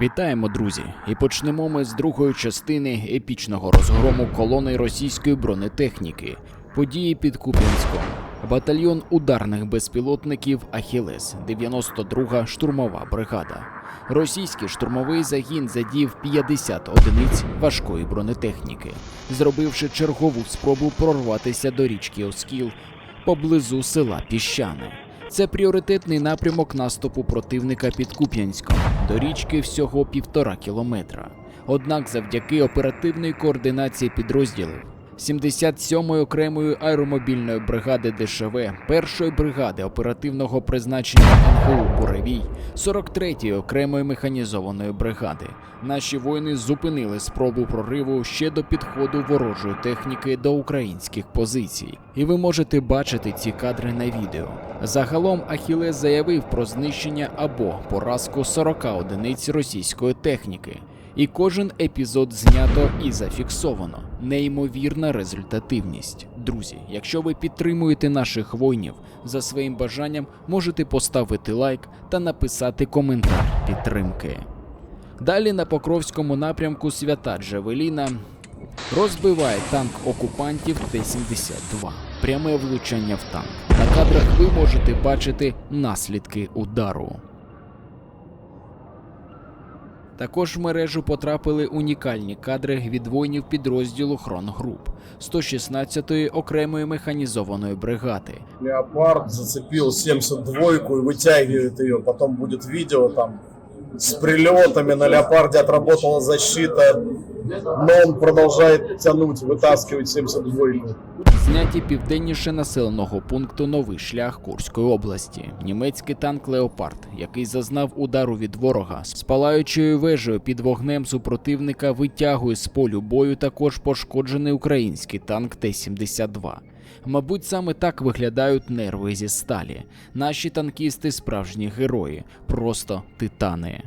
Вітаємо, друзі! І почнемо ми з другої частини епічного розгрому колони російської бронетехніки. Події під Куп'янськом. Батальйон ударних безпілотників Ахілес, 92-га штурмова бригада. Російський штурмовий загін задів 50 одиниць важкої бронетехніки, зробивши чергову спробу прорватися до річки Оскіл поблизу села Піщани. Це пріоритетний напрямок наступу противника під Куп'янськом. До річки всього півтора кілометра. Однак, завдяки оперативної координації підрозділів 77-ї окремої аеромобільної бригади ДШВ, 1-ї бригади оперативного призначення НГУ Буревій, 43-ї окремої механізованої бригади. Наші воїни зупинили спробу прориву ще до підходу ворожої техніки до українських позицій. І ви можете бачити ці кадри на відео. Загалом Ахілес заявив про знищення або поразку 40 одиниць російської техніки. І кожен епізод знято і зафіксовано. Неймовірна результативність. Друзі, якщо ви підтримуєте наших воїнів за своїм бажанням, можете поставити лайк та написати коментар підтримки. Далі на Покровському напрямку свята Джавеліна розбиває танк окупантів Т-72. Пряме влучання в танк. На кадрах ви можете бачити наслідки удару. Також в мережу потрапили унікальні кадри від воїнів підрозділу Хронгруп 116-ї окремої механізованої бригади. Леопард зацепив 72-ку і витягує її. Потом буде відео там з прильотами На леопарді отработала защита. Но он продолжает тянуть, вытаскивать 72-ку. Зняті південніше населеного пункту Новий шлях Курської області. Німецький танк Леопард, який зазнав удару від ворога, з палаючою вежею під вогнем супротивника витягує з полю бою також пошкоджений український танк Т-72. Мабуть, саме так виглядають нерви зі сталі. Наші танкісти справжні герої, просто титани.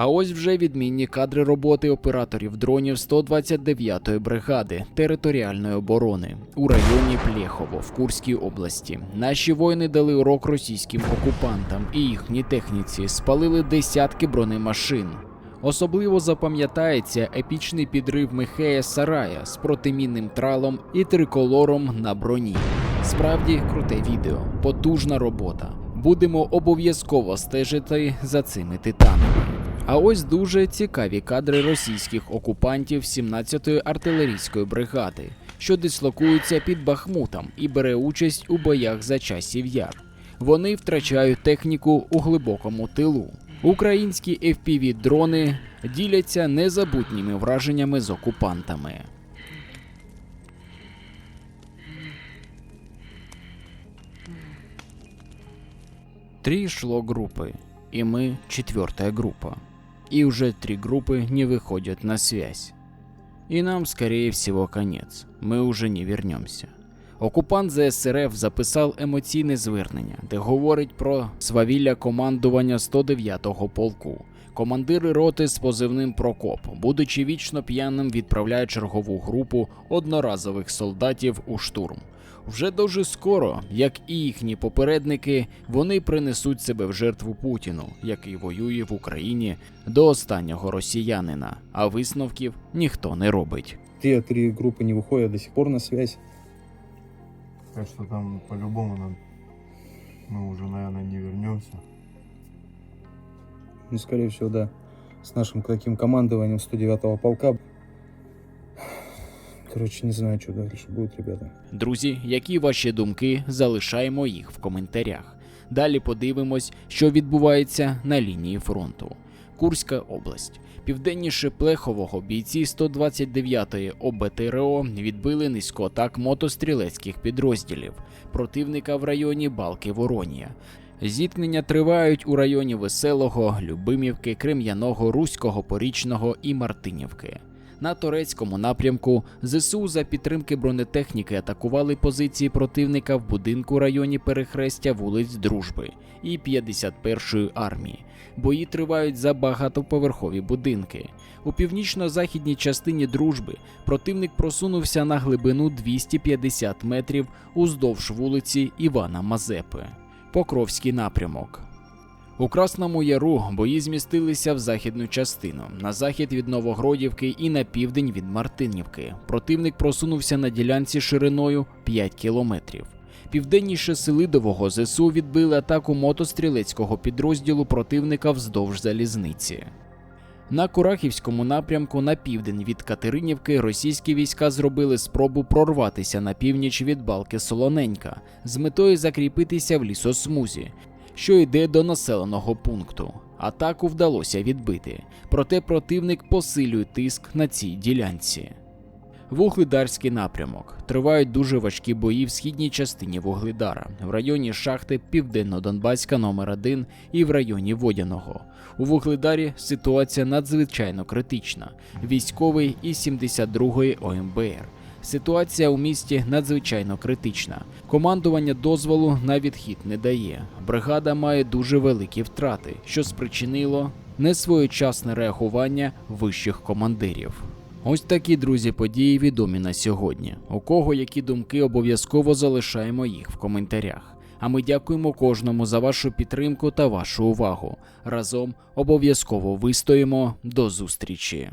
А ось вже відмінні кадри роботи операторів дронів 129-ї бригади територіальної оборони у районі Плєхово в Курській області. Наші воїни дали урок російським окупантам і їхній техніці спалили десятки бронемашин. Особливо запам'ятається епічний підрив Михея Сарая з протимінним тралом і триколором на броні. Справді круте відео, потужна робота. Будемо обов'язково стежити за цими титанами. А ось дуже цікаві кадри російських окупантів 17-ї артилерійської бригади, що дислокується під Бахмутом і бере участь у боях за часів яр. Вони втрачають техніку у глибокому тилу. Українські fpv дрони діляться незабутніми враженнями з окупантами. Три шло группы, и мы четвертая группа. И уже три группы не выходят на связь. И нам, скорее всего, конец. Ми уже не вернемся. Окупант ЗСРФ записав емоційне звернення, де говорить про свавілля командування 109-го полку. Командири роти з позивним Прокоп, будучи вічно п'яним, відправляє чергову групу одноразових солдатів у штурм. Вже дуже скоро, як і їхні попередники, вони принесуть себе в жертву Путіну, який воює в Україні до останнього росіянина, а висновків ніхто не робить. Те три группы не выходят до сих пор на связь. Так что там по-любому нам мы уже, наверное, не вернемся. Ну, скорее всего, да. С нашим таким командованием 109-го полка. Короче, не знаю, что дальше будет, ребята. Друзі, які ваші думки? Залишаємо їх в коментарях. Далі подивимось, що відбувається на лінії фронту. Курська область. Південніше Плехового бійці 129-ї ОБТРО відбили низько атак мотострілецьких підрозділів противника в районі Балки Воронія. Зіткнення тривають у районі Веселого, Любимівки, Крем'яного, Руського, Порічного і Мартинівки. На турецькому напрямку ЗСУ за підтримки бронетехніки атакували позиції противника в будинку районі перехрестя вулиць Дружби і 51-ї армії. Бої тривають за багатоповерхові будинки. У північно-західній частині дружби противник просунувся на глибину 250 метрів уздовж вулиці Івана Мазепи. Покровський напрямок. У Красному Яру бої змістилися в західну частину, на захід від Новогродівки і на південь від Мартинівки. Противник просунувся на ділянці шириною 5 кілометрів. Південніше Селидового ЗСУ відбили атаку мотострілецького підрозділу противника вздовж залізниці. На Курахівському напрямку на південь від Катеринівки російські війська зробили спробу прорватися на північ від балки Солоненька з метою закріпитися в лісосмузі, що йде до населеного пункту. Атаку вдалося відбити, проте противник посилює тиск на цій ділянці. Вугледарський напрямок. Тривають дуже важкі бої в східній частині Вугледара, в районі шахти Південно-Донбаська номер 1 і в районі Водяного. У Вугледарі ситуація надзвичайно критична. Військовий із 72-ї ОМБР. Ситуація у місті надзвичайно критична. Командування дозволу на відхід не дає. Бригада має дуже великі втрати, що спричинило несвоєчасне реагування вищих командирів. Ось такі друзі події відомі на сьогодні. У кого які думки обов'язково залишаємо їх в коментарях. А ми дякуємо кожному за вашу підтримку та вашу увагу. Разом обов'язково вистоїмо. До зустрічі!